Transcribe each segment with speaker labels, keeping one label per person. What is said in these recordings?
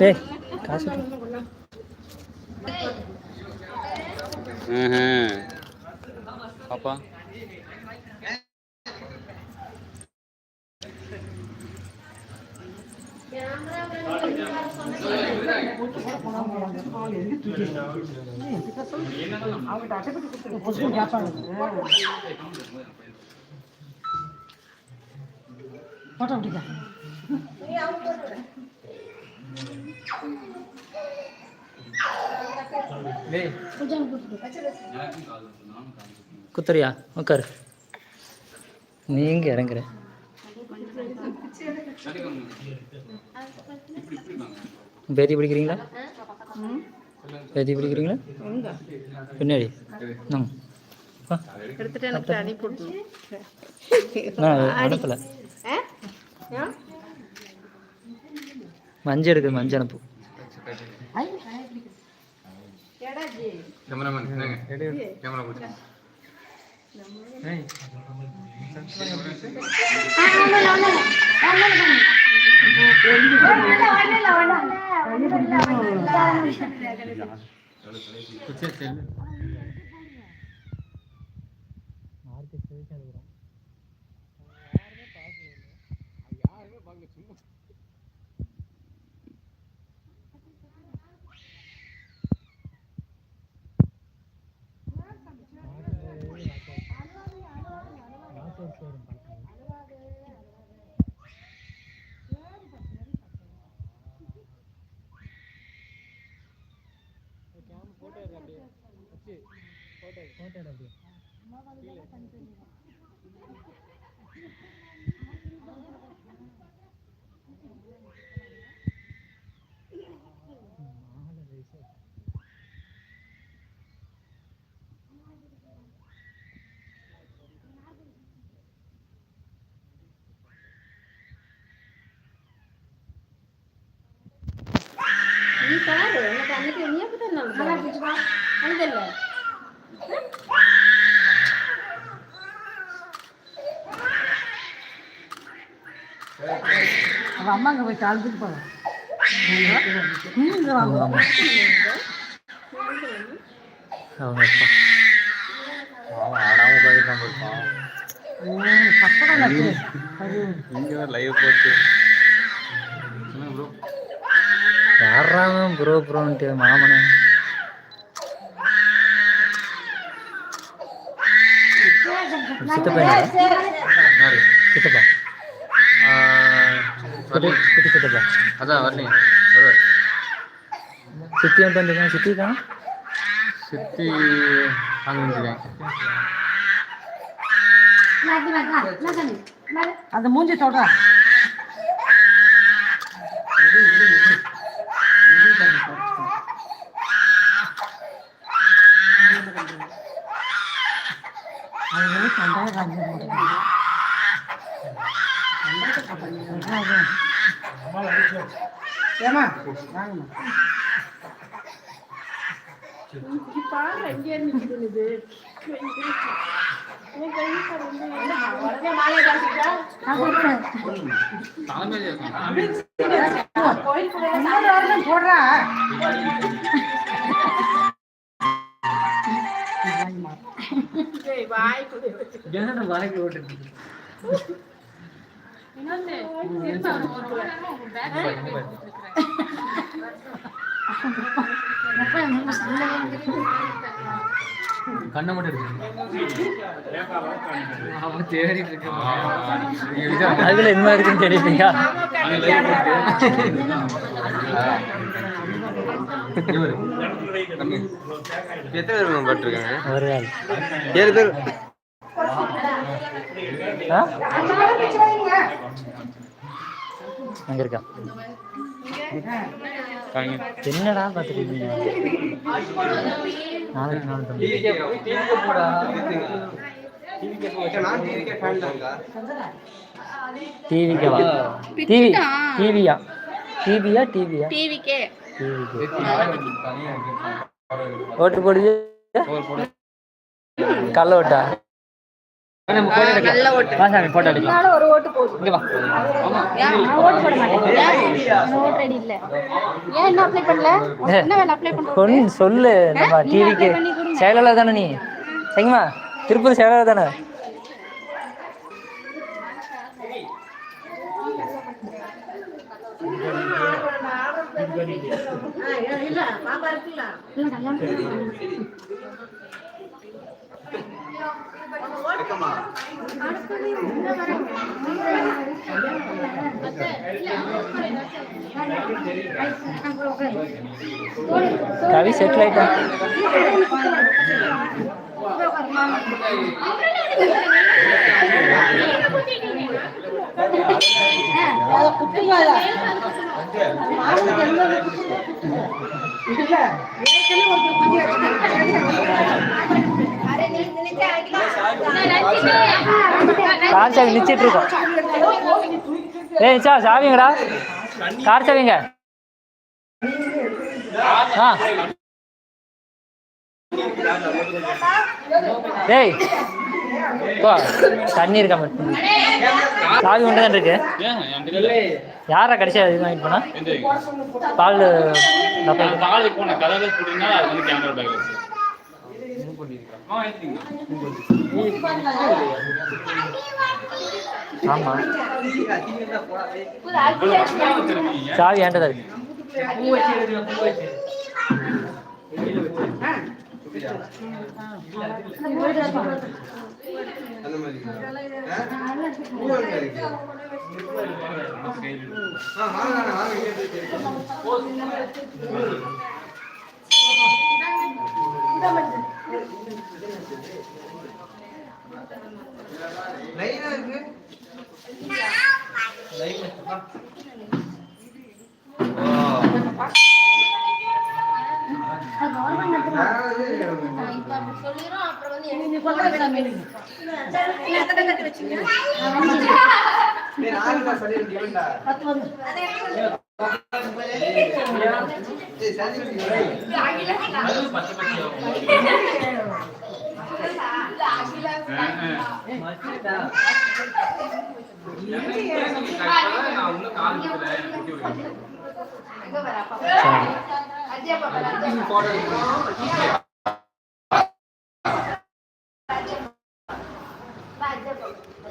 Speaker 1: Eh, kasih,
Speaker 2: Hmm. Apa?
Speaker 3: Photo பிடிக்க
Speaker 1: குத்துறியா உட்காரு நீ எங்க இறங்குற. பேத்தி பிடிக்கிறீங்களா? பேத்தி பிடிக்கிறீங்களா? பின்னாடி.
Speaker 4: எடுத்துட்டு எனக்கு அனுப்பி விடணும்
Speaker 1: நான் அனுப்பல மஞ்சள் எடுக்குது மஞ்சள் அனுப்பு
Speaker 2: கேமராமேன் என்னங்க கேமரா போச்சு
Speaker 4: நீ பாரு உனக்கு அன்னைக்கு நீ எப்படி இருந்தாலும் அழுதல்ல
Speaker 3: அவ அம்மா அங்க போய் தாழ்ந்துட்டு போக
Speaker 1: அவங்க அம்மா அவங்க அப்பா
Speaker 2: அவன் ஆடாம உட்காந்துருக்கான் போயிருப்பான்
Speaker 3: கஷ்டம்
Speaker 2: இங்க லைவ் போட்டு சொல்லுங்க ப்ரோ
Speaker 1: யாராவும் ப்ரோ ப்ரோன்ட்டு மாமனே சித்தப்பா எங்க?
Speaker 2: யாரு
Speaker 1: சித்தப்பா
Speaker 2: ஆஹ்,
Speaker 1: குட்டி சித்தப்பா
Speaker 2: அதான் வரலைங்க
Speaker 1: சித்தி வந்து வந்துருக்காங்க சித்தி தான்
Speaker 2: சித்தி அங்கே
Speaker 3: அந்த மூஞ்சி தொட அது காஞ்சி போட்டுருக்கு. ஏம்மா வாங்கம்மா
Speaker 4: பாரு எங்கே நிக்குது இது உன் கை பாரு எங்க இருக்கு? உடனே மாலையை காட்டிட்டா?
Speaker 3: நான் கொடுக்குறேன். இன்னொரு வாரம் போடுறா
Speaker 1: வாய்க்கு ஓட்டு
Speaker 4: இன்னொன்னு திரும்ப ஒரு பேக்
Speaker 1: கண்ணை மட்டும் அவன் தேடிட்டு இருக்கான் அதுல என்ன இருக்குன்னு தெரியுதுங்க
Speaker 2: எத்தனை பேர் பட்டிருக்காங்க? ஏழு பேர்?
Speaker 1: அங்க என்னடா பாத்துருக்கீங்க நாளைக்கு நாள் தம்பி. டிவிக்கவா டிவி டிவியா டிவியா டிவியா
Speaker 4: டிவிக்கு
Speaker 1: ஓட்டு போடுது. கள்ள ஓட்டா?
Speaker 5: ஒரு ஓட்டு போதும்.
Speaker 1: இங்க வா.
Speaker 5: ஏன் நான் ஓட்டு போட மாட்டேன். ஏன்? நான் ஓட்டு ரெடி இல்ல. ஏன் என்ன அப்ளை பண்ணல? என்ன வேலை அப்ளை பண்றோம்
Speaker 1: பொண்ணு சொல்லு நம்ம
Speaker 5: நீ
Speaker 1: டிவிக்கு. செயலாளர் தானே நீ? சரிங்கம்மா திருப்பதி செயலாளர் தானே? கவி செட்டில் ஆயிட்டா கார் சாவி நிச்சிட்டு இருக்கோம். ஏய் நிச்சா சாவிங்கடா. கார் சாவிங்க ஆ. ஏய் போ. தண்ணி இருக்கா மட்டும் சாவி ஒன்று தான் இருக்கு. யாரா கடைசியா இது வாங்கிட்டு போனா? பால்
Speaker 2: பால் போன கதவை போட்டீங்கன்னா அது வந்து கேமரா பேக் வச்சு.
Speaker 1: ஆமா சாவி ஏன்டா இருக்கு
Speaker 6: ஆ எங்க இருக்கு. வாங்க இங்கே இருக்கு. லைனா இருக்கு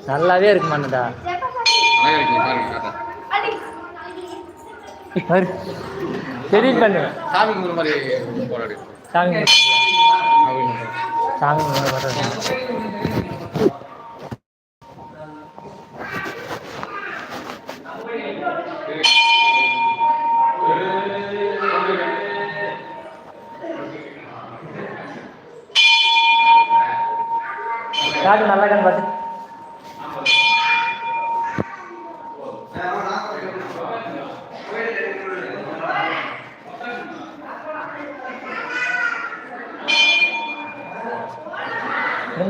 Speaker 1: நல்லாவே இருக்கு மண்ணுடா.
Speaker 6: இருக்கு. பாருங்க காட்டா.
Speaker 1: டெலிட் பண்ணு
Speaker 6: சாமி கும்பிட்ற மாதிரி எடு.
Speaker 1: சாமி. சாமி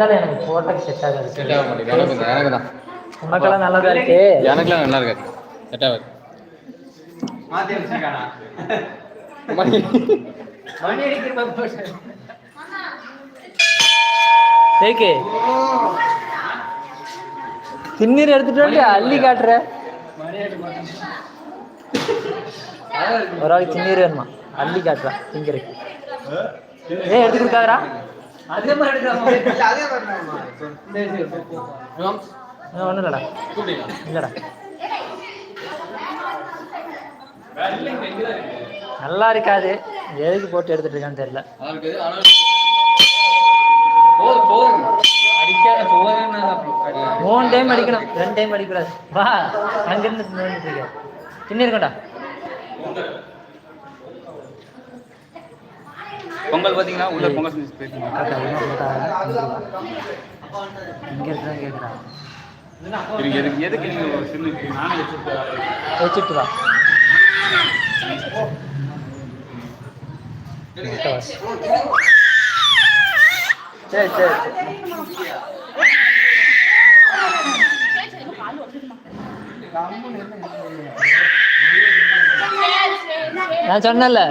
Speaker 1: இருந்தாலும் எனக்கு போட்டோக்கு செட் ஆகாது.
Speaker 6: செட் ஆக மாட்டேங்குது. எனக்கு தான், எனக்கு தான்
Speaker 1: உனக்கெல்லாம் நல்லதா இருக்கு.
Speaker 6: எனக்குலாம் நல்லா இருக்காது. செட் ஆகாது.
Speaker 3: மாத்தி வச்சிருக்கானா
Speaker 6: மணி.
Speaker 1: மணி அடிக்கிற திண்ணீர் எடுத்துட்டு வந்து அள்ளி காட்டுற. ஒரு ஆளுக்கு திண்ணீர் வேணுமா? அள்ளி காட்டுறா திங்கிறதுக்கு. ஏய் எடுத்து அதே மாதிரி
Speaker 6: அதே வரணுமா
Speaker 1: ஒன்றும் இல்லடா இல்லடா நல்லா இருக்காது. எதுக்கு போட்டு எடுத்துட்டு இருக்கான்னு தெரியல. மூணு டைம் அடிக்கணும். ரெண்டு டைம் அடிக்கக்கூடாது. வா அங்கிருந்து நோண்டிட்டு இருக்க. சின்ன இருக்கண்டா
Speaker 2: பொங்கல் பாத்தீங்கன்னா உள்ள பொங்கல் செஞ்சு இதுக்கு எதுக்கு எதுக்கு நீங்க ஒரு சின்ன வச்சுட்டு
Speaker 1: வா. சரி சரி. நான் சொன்னேன்ல.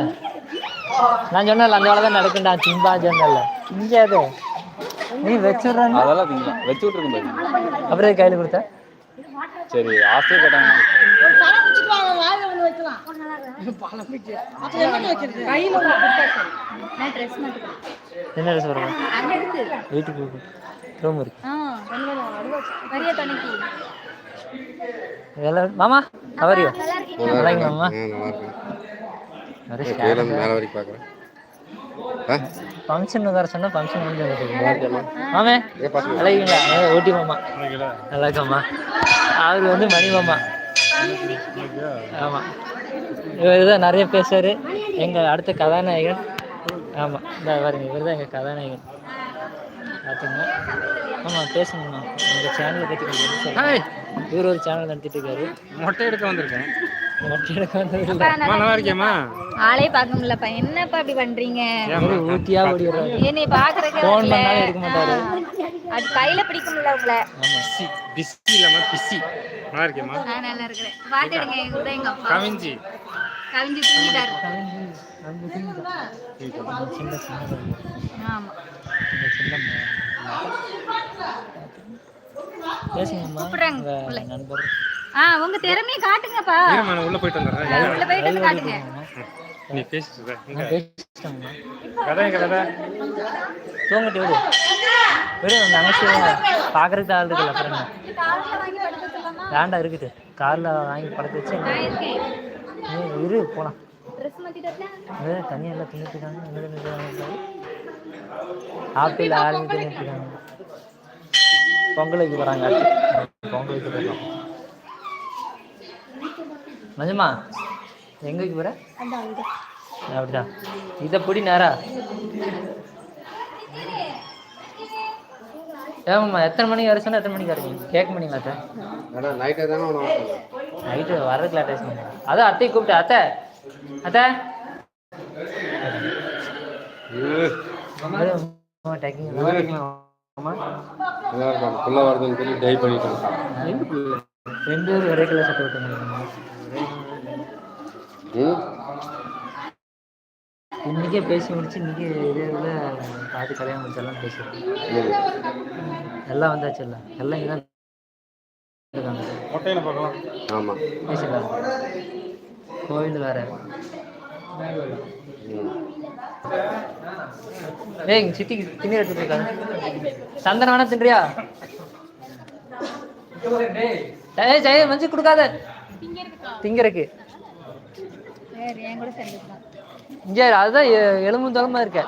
Speaker 1: நான் சொன்னேன்ல அந்த வேலை தான் நடக்கும்டா சிம்பா சொன்னேன்ல. இங்கே அது. நீ வச்சுடுறாங்க
Speaker 2: அதெல்லாம் திங்கலாம் வச்சு விட்டுருக்கும்
Speaker 1: அப்புறம் கையில் கொடுத்த?
Speaker 2: சரி ஆசையே கேட்டாங்க
Speaker 5: நான் ட்ரெஸ் மட்டும்
Speaker 1: என்ன ட்ரெஸ் வரும் வீட்டுக்கு ரூம் இருக்கு. மாமா அவரியோ நல்லா மாமா
Speaker 6: கீழே மேலே வரைக்கும் பார்க்குறேன்.
Speaker 1: ஃபங்க்ஷன் வர சொன்னா ஃபங்க்ஷன் வந்து வந்துருக்கு மாமே ஏ, ஓட்டி மாமா. நல்லா இருக்கம்மா அவர் வந்து மணி மாமா. ஆமாம் இவர் தான் நிறைய பேசுவார் எங்கள் அடுத்த கதாநாயகன். ஆமாம் இந்த பாருங்க இவர் தான் எங்கள் கதாநாயகன். பார்த்தீங்கன்னா ஆமாம் பேசணும்மா உங்கள் சேனலை பற்றி கொஞ்சம் சொல்லுங்க. இவர் ஒரு சேனல் நடத்திட்டு இருக்காரு.
Speaker 2: மொட்டை எடுக்க வந்திருக்கேன்.
Speaker 5: நல்லா
Speaker 2: இருக்கேம்மா
Speaker 5: ஆளே பார்க்க முடியலப்பா என்னப்பா இப்படி பண்றீங்க
Speaker 1: ஓடிடுறாரு
Speaker 5: என்னை பாக்குறதுக்கு
Speaker 1: ஃபோன்
Speaker 5: வரல.
Speaker 1: பண்ணாலும் எடுக்க மாட்டாரு
Speaker 5: அது கையில பிடிக்க முடியல உங்களை
Speaker 2: பிஸி பிஸி இல்லாம பிஸி நல்லா இருக்கேம்மா
Speaker 5: நான் நல்லா இருக்கிறேன் பாத்துடுங்க எங்க கூட எங்க அப்பா
Speaker 2: கவிஞ்சி
Speaker 5: கவிஞ்சு தூங்கிட்டாரு
Speaker 1: சின்ன சின்ன
Speaker 5: ஆமா
Speaker 1: இந்த சின்ன பேசுங்கம்மா
Speaker 5: கூப்பிடுறாங்க
Speaker 1: உங்க
Speaker 5: உள்ள.
Speaker 1: நண்பர்
Speaker 5: ஆ உங்க திறமையை காட்டுங்கப்பா.
Speaker 2: இருமா நான் உள்ள போயிட்டு
Speaker 5: உள்ள போயிட்டு வந்து காட்டுங்க.
Speaker 2: நீ பேசிட்டு கதை கதை
Speaker 1: தூங்கட்டு உங்க தங்கச்சி பார்க்கறதுக்கு ஆள் இருக்குல்ல
Speaker 5: சொல்லலாமா
Speaker 1: வேண்டாம் இருக்குது. காரில் வாங்கி படுக்க வச்சு இரு. அது தனியாக எல்லாம் தின்னுட்டு இருக்காங்க. ஆப்பிள் ஆரஞ்சு தின்னுட்டு இருக்காங்க. பொங்கல் வைக்க போகிறாங்க பொங்கல் வைக்க போகிறோம் மஞ்சம்மா எங்கே வைக்க போகிற அப்படிதான். இதை பிடி நேரா. ஏமாம்மா எத்தனை மணிக்கு வர எத்தனை மணிக்கு வரீங்க கேட்க முடியுமா அத்தை?
Speaker 6: நைட்டே தானே
Speaker 1: நைட்டு வர்றதுக்கு லேட் ஆயிடுச்சு அதான் அத்தையை கூப்பிட்டு அத்தை அத்தை? ரெண்டு பேரும் ஒரே கலர் சட்டை
Speaker 6: ம்
Speaker 1: இன்னைக்கே பேசி முடிச்சு இன்னைக்கு இதே உள்ள பார்த்து கல்யாணம் முடிச்செல்லாம் பேசிடுறோம்.
Speaker 6: ம்.
Speaker 1: எல்லாம் வந்தாச்சு எல்லாம் எல்லாம் இங்கே தான் இருக்காங்க.
Speaker 2: மொட்டையில பார்க்கலாம்.
Speaker 6: ஆமாம்
Speaker 1: பேசிடலாம். கோவில் வேற. ஏய் இங்க சிட்டிக்கு திண்ணி எடுத்துட்டு இருக்காங்க சந்தனம் வேணா தின்றியா? ஏய் ஜெய மஞ்சள் கொடுக்காத. திங்கறக்கு.
Speaker 5: வேற என் கூட சேர்ந்துக்கலாம்.
Speaker 1: இங்கே அதுதான் எ- எலும்பும் தோலமா இருக்க.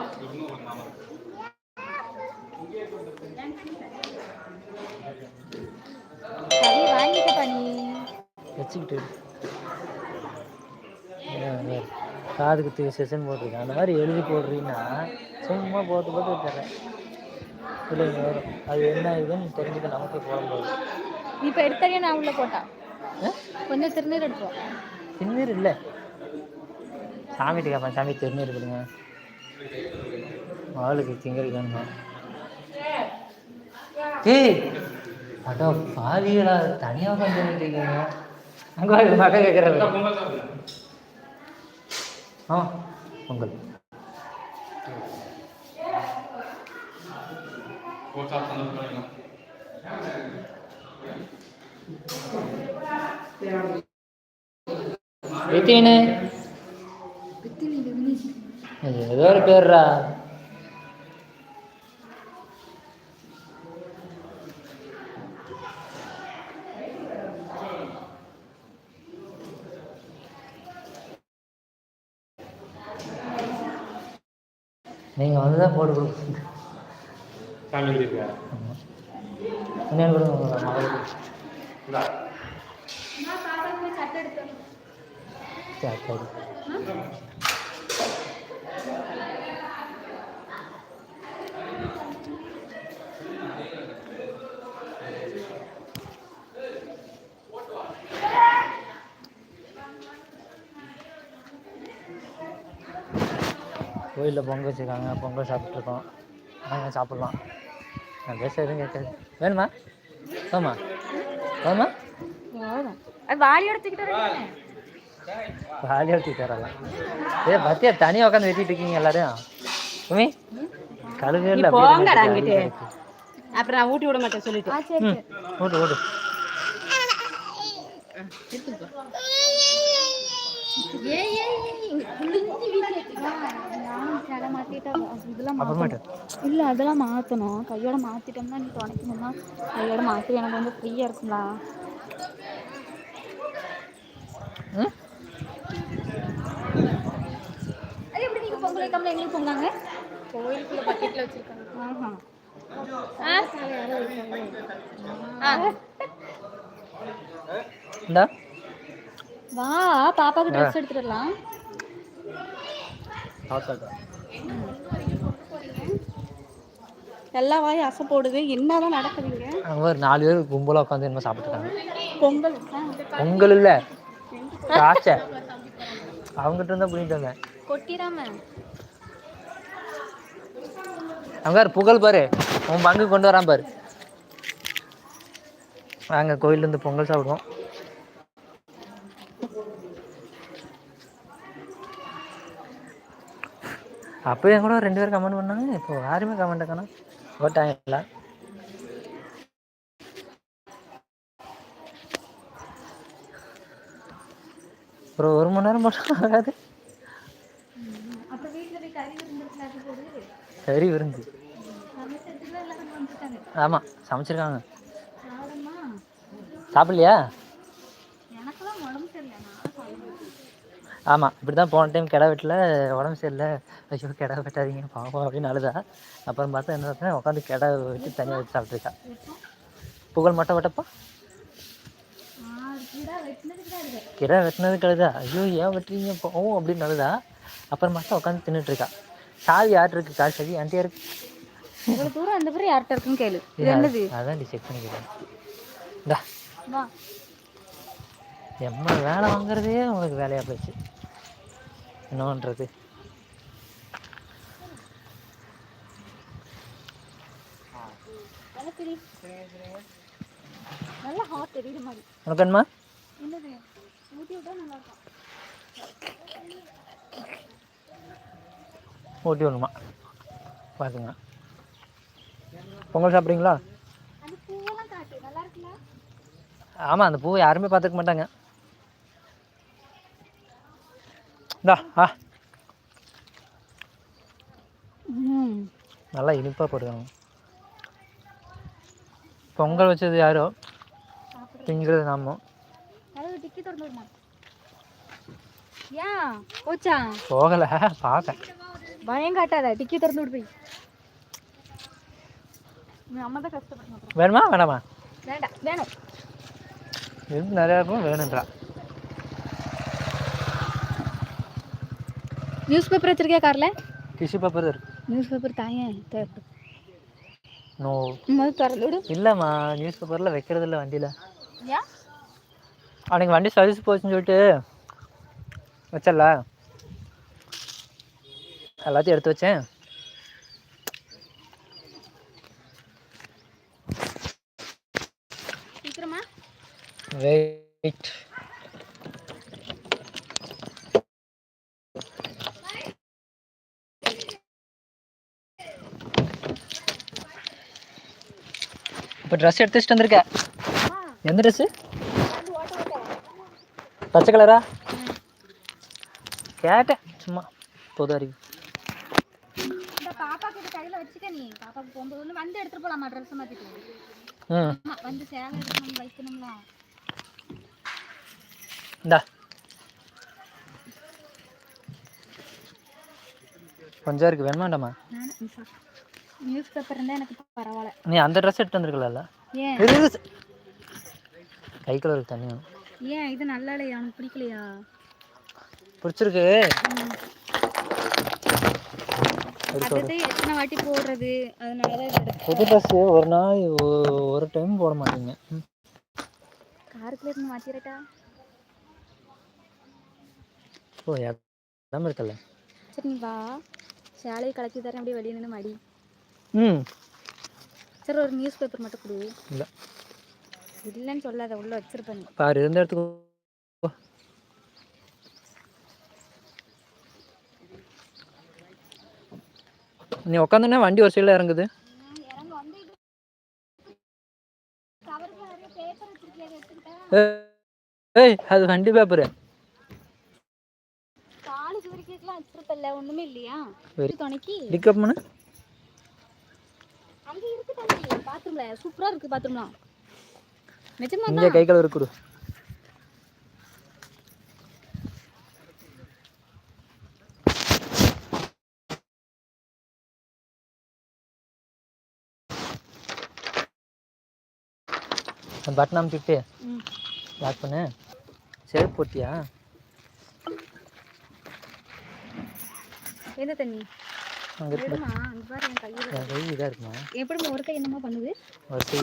Speaker 5: சரி
Speaker 1: வச்சுக்கிட்டு காதுக்கு செஷன் போட்டிருக்கேன் அந்த மாதிரி எழுதி போடுறீங்கன்னா சும்மா போட்டு போட்டு விட்டுறேன் இல்லைங்க வரும். அது என்ன இதுன்னு தெரிஞ்சுக்க நமக்கு போடும்போது
Speaker 5: நீ இப்ப எடுத்தறியா நான் உள்ள போட்டா. கொஞ்சம் திருநீர் எடுப்போம்
Speaker 1: திருநீர் இல்லை. சாமிகிட்ட கேட்பேன் சாமி திருநீர் கொடுங்க ஆளுக்கு திங்கள் வேணுமா ஏய் அடோ பாவிகளா தனியாக உட்காந்து இருக்கீங்க. அங்கே மகன் கேட்குறாரு ஆ பொங்கல். வித்தீனு ஏதோ ஒரு பேர்ரா? நீங்க வந்து தான் போட்டு
Speaker 2: எழுதியிருக்கா
Speaker 1: இன்னொன்று கொடுங்க மகளுக்கு கோயிலில் பொங்கல் வச்சுருக்காங்க பொங்கல் சாப்பிட்ருக்கோம் வாங்க சாப்பிட்லாம் நான் பேச எதுவும் கேட்காது வேணுமா ஆமா ஆமா
Speaker 5: போதும் அது வாளி எடுத்துக்கிட்டு
Speaker 1: எடுத்துக்கிட்டு வரலாம் ஏ பத்தியா தனியாக உட்காந்து வெட்டிட்டு இருக்கீங்க எல்லாரும் சுமி
Speaker 5: அங்கிட்டு. அப்புறம் நான் ஊட்டி விட மாட்டேன் சொல்லிட்டு ஆ சரி
Speaker 1: ம் ஓடு ஓடு
Speaker 5: ஏய் ஏய் ஏய் குளிஞ்சு வீட்டுல சேலை மாத்திட்டேன் இதெல்லாம்
Speaker 1: அப்புறமேட்டு
Speaker 5: இல்ல அதெல்லாம் மாத்தணும். கையோட மாத்திட்டோம்னா நீ துணைக்கணும்னா கையோட மாத்தி எனக்கு வந்து ஃப்ரீயா இருக்கும்ல
Speaker 1: ம்?
Speaker 5: அது எப்படி நீங்க பொங்கல் வைக்காமல எங்களுக்கு பொங்காங்க கோயிலுக்குள்ள பக்கெட்ல வச்சிருக்காங்க. ஆஹா.
Speaker 1: இந்தா.
Speaker 5: வா பாப்பாக்கு ட்ரெஸ் வரலாம்.
Speaker 1: சாப்பிட்டா
Speaker 5: எல்லா வாயும் அசை போடுது. என்னதான் நடக்குதுங்க?
Speaker 1: அங்கே ஒரு நாலு பேர் கும்பலாக உட்காந்து என்ன சாப்பிட்டுருக்காங்க
Speaker 5: பொங்கல்
Speaker 1: பொங்கல் இல்லை. காய்ச்ச அவங்ககிட்ட இருந்தால் பண்ணிட்டு வந்தேன்.
Speaker 5: கொட்டிடாம
Speaker 1: பாரு, புகழ் பாரு. உன் பங்கு கொண்டு வரான் பாரு. வாங்க கோயிலேருந்து பொங்கல் சாப்பிடுவோம். அப்போ என் கூட ரெண்டு பேரும் கமெண்ட் பண்ணாங்க. இப்போ யாருமே கமெண்ட் காணோம் ஓட்டாங்க இல்லை ஒரு ஒரு மணி நேரம் மட்டும் ஆகாது.
Speaker 5: கறி
Speaker 1: விருந்து ஆமாம் சமைச்சிருக்காங்க. சாப்பிட்லையா
Speaker 5: எனக்கெல்லாம் உடம்பு சரியில்லை நான் சாப்பிடுவேன்
Speaker 1: ஆமாம் இப்படி தான் போன டைம் கிடா வெட்டில் உடம்பு சரியில்லை. ஐயோ கிடா வெட்டாதீங்க பாவம் அப்படின்னு அழுதா. அப்புறம் பார்த்தா என்ன பார்த்தா உட்காந்து கிடா வெட்டி தனியாக வச்சு சாப்பிட்ருக்கா புகழ் மட்டும் வெட்டப்பா?
Speaker 5: கீடா வெட்டினதுக்கு
Speaker 1: அழுதா. ஐயோ ஏன் வெட்டுறீங்க போவோம் அப்படின்னு அழுதா. அப்புறம் பார்த்தா உட்காந்து தின்னுட்டு இருக்கா சாவி யார்ட்டு இருக்கு கார் சாவி? ஆண்டியா இருக்கு?
Speaker 5: இவ்வளவு தூரம் அந்த பேர் யார்கிட்ட இருக்குன்னு கேளு.
Speaker 1: அதான் செக் பண்ணிக்கிறேன். இந்தா. எம்மா வேலை வாங்குறதே உனக்கு வேலையாக போச்சு. என்ன பண்ணுறது
Speaker 5: என்னது? ஊட்டி
Speaker 1: விடணுமா? பார்த்துங்க பொங்கல் சாப்பிட்றீங்களா? ஆமாம் அந்த பூவை யாருமே பார்த்துக்க மாட்டாங்க. இந்தா ஆ நல்லா இனிப்பாக போட்டுருக்காங்க பொங்கல் வச்சது யாரோ? திங்கிறது நாமோ? போகலை பார்க்க
Speaker 5: பயம் காட்டாத டிக்கி திறந்து விடு போய்.
Speaker 1: வேணுமா? வேணாமா?
Speaker 5: வேண்டாம் வேணும்.
Speaker 1: இது நிறையா இருக்கும் வேணுன்றா.
Speaker 5: நியூஸ் பேப்பர் வச்சிருக்கியா காரில்?
Speaker 1: டிஷ்யூ பேப்பர் இருக்கு.
Speaker 5: நியூஸ் பேப்பர் தாயேன் தேவை
Speaker 1: நோ
Speaker 5: முதல் திறந்து விடு.
Speaker 1: இல்லைம்மா நியூஸ் பேப்பரில் வைக்கிறது இல்லை வண்டியில்.
Speaker 5: ஏன்
Speaker 1: அன்றைக்கி வண்டி சர்வீஸ் போச்சுன்னு சொல்லிட்டு வச்சல எல்லாத்தையும் எடுத்து வச்சேன்.
Speaker 5: சீக்கிரமா.
Speaker 1: வெயிட் இப்போ ட்ரெஸ் எடுத்து வச்சுட்டு வந்திருக்க. எந்த ட்ரெஸ்ஸு பச்சை கலரா கேட்டேன். சும்மா பொது அறிவு.
Speaker 5: இந்த பாப்பாக்கு இது கையில் வச்சுக்க நீ பாப்பாக்கு போகும்போது ஒன்று வந்து எடுத்துட்டு போலாமா ட்ரெஸ் மாற்றிட்டு
Speaker 1: ம்.
Speaker 5: ஆமா வந்து சேலை எடுக்கணும் வைக்கணும்ல
Speaker 1: இந்தா. கொஞ்சம் இருக்கு. வேணுமாண்டாமா
Speaker 5: நியூஸ் பேப்பர் இருந்தால் எனக்கு பரவாயில்ல.
Speaker 1: நீ அந்த ட்ரெஸ் எடுத்து வந்திருக்கல
Speaker 5: ஏன்?
Speaker 1: கை கலருக்கு தண்ணி வேணும்
Speaker 5: ஏன்? இது நல்லா இல்லையா எனக்கு பிடிக்கலையா?
Speaker 1: பிடிச்சிருக்கு.
Speaker 5: எத்தனை வாட்டி போடுறது? அதனால
Speaker 1: புது ட்ரெஸ்ஸு ஒரு நாள் ஒரு டைம் போட மாட்டீங்க. ம்.
Speaker 5: காருக்குள்ள இருந்து மாற்றிடட்டா
Speaker 1: ஓ இடம் இருக்கல
Speaker 5: சரி நீ வா. சேலையை கலக்கி தரேன். அப்படியே வெளியே நின்று மடி.
Speaker 1: ம்.
Speaker 5: சரி ஒரு நியூஸ் பேப்பர் மட்டும் கொடு.
Speaker 1: இல்லை.
Speaker 5: இல்லைன்னு சொல்லாத உள்ள வச்சிருப்பேன்
Speaker 1: பாரு இருந்த இடத்துக்கு. நீ உட்காந்துன்னா வண்டி ஒரு சைடில் இறங்குது. ஏய் அது வண்டி பேப்பரு
Speaker 5: காலு சுவரிக்கலாம் வச்சிருப்பல்ல ஒண்ணுமே இல்லையா? துணைக்கு.
Speaker 1: டிக்கப் பண்ணு.
Speaker 5: அங்க இருக்கு தம்பி பாத்ரூம்ல. சூப்பரா இருக்கு பாத்ரூம்லாம். நிஜமா
Speaker 1: இங்கே கை கழுவு கொடு பட்டன் அமுத்திட்டு
Speaker 5: ம்.
Speaker 1: லாக் பண்ணு. செருப்பு போட்டியா?
Speaker 5: எந்த தண்ணி?
Speaker 1: அங்கே கை இதாக இருக்குமா?
Speaker 5: எப்படி ஒரு கை என்னமா பண்ணுது?
Speaker 1: ஒரு கை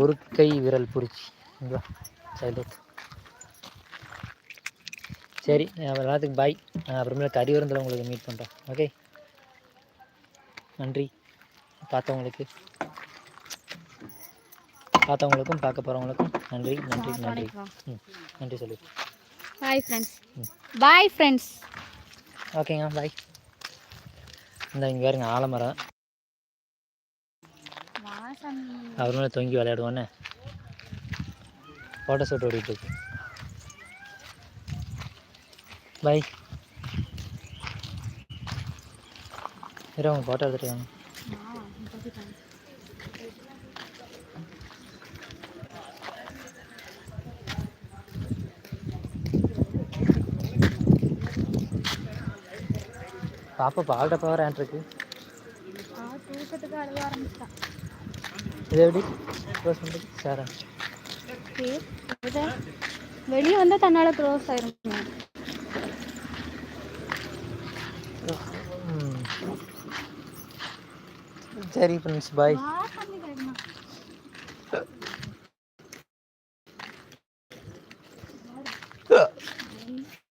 Speaker 1: ஒரு கை விரல் பிடிச்சி சைல்டு சரி நான் எல்லாத்துக்கும் பாய் அப்புறமேல கறி விருந்தில் உங்களுக்கு மீட் பண்ணுறேன் ஓகே நன்றி. பார்த்தவங்களுக்கு பார்த்தவங்களுக்கும் பார்க்க போகிறவங்களுக்கும் நன்றி நன்றி நன்றி. ம் நன்றி சொல்லு.
Speaker 5: பாய் ஃப்ரெண்ட்ஸ் பாய் ஃப்ரெண்ட்ஸ்
Speaker 1: ஓகேங்க பாய் இந்த இங்கே பாருங்க ஆலமரம். அவர் மேலே தொங்கி விளையாடுவானே ஃபோட்டோ ஷூட் ஓடிட்டு இருக்கு. பாய் இரு அவங்க ஃபோட்டோ எடுத்துட்டு வாங்க. பாப்பா பால் டப்பா வர இருக்கு. இது எப்படி? க்ளோஸ் பண்ணுறது சாரா
Speaker 5: வெளியே வந்தா தன்னால க்ளோஸ் ஆயிரும்?
Speaker 1: சரி ஃப்ரெண்ட்ஸ்
Speaker 5: பாய்